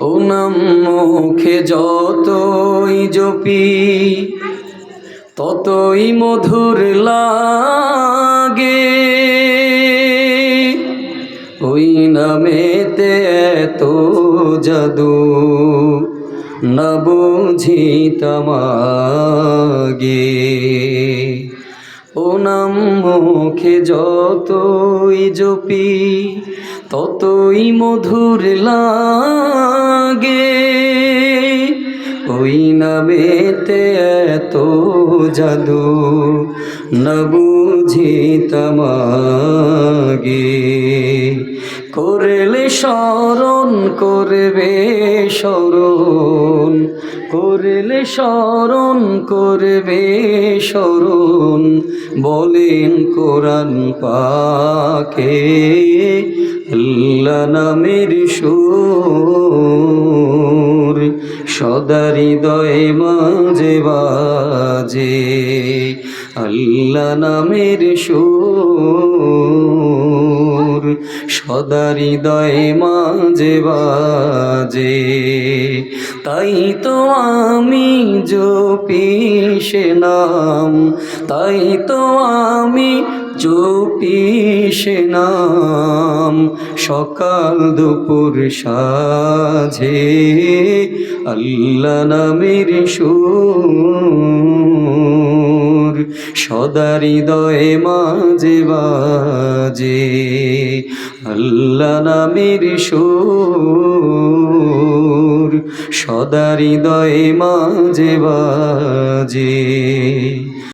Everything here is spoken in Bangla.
ও নাম মুখে যতই জপি, ততই মধুর লাগে। ওই নামেতে এত জাদু না ও নাম মুখে যতই জপি ততই মধুর লাগে। ওই নামেতে এত জাদু না বুঝিতাম আগে। করলে করবে স্মরণ, করলে স্মরণ করবে স্মরণ, বলেন কোরআন পাকে নামের সুর সদা হৃদয়ে মাঝে বাজে আল্লাহ নামের সুর সদা হৃদয়ে মাঝে বাজে, তাই তো আমি জপি সে নাম, তাই তো আমি জপি সে নাম, সকাল দুপুর সাঝে আল্লাহ নামের সুর সদা দয়ে মাঝে বাজে আল্লাহ নামের সুর সদা দয়ে মাঝে বাজে।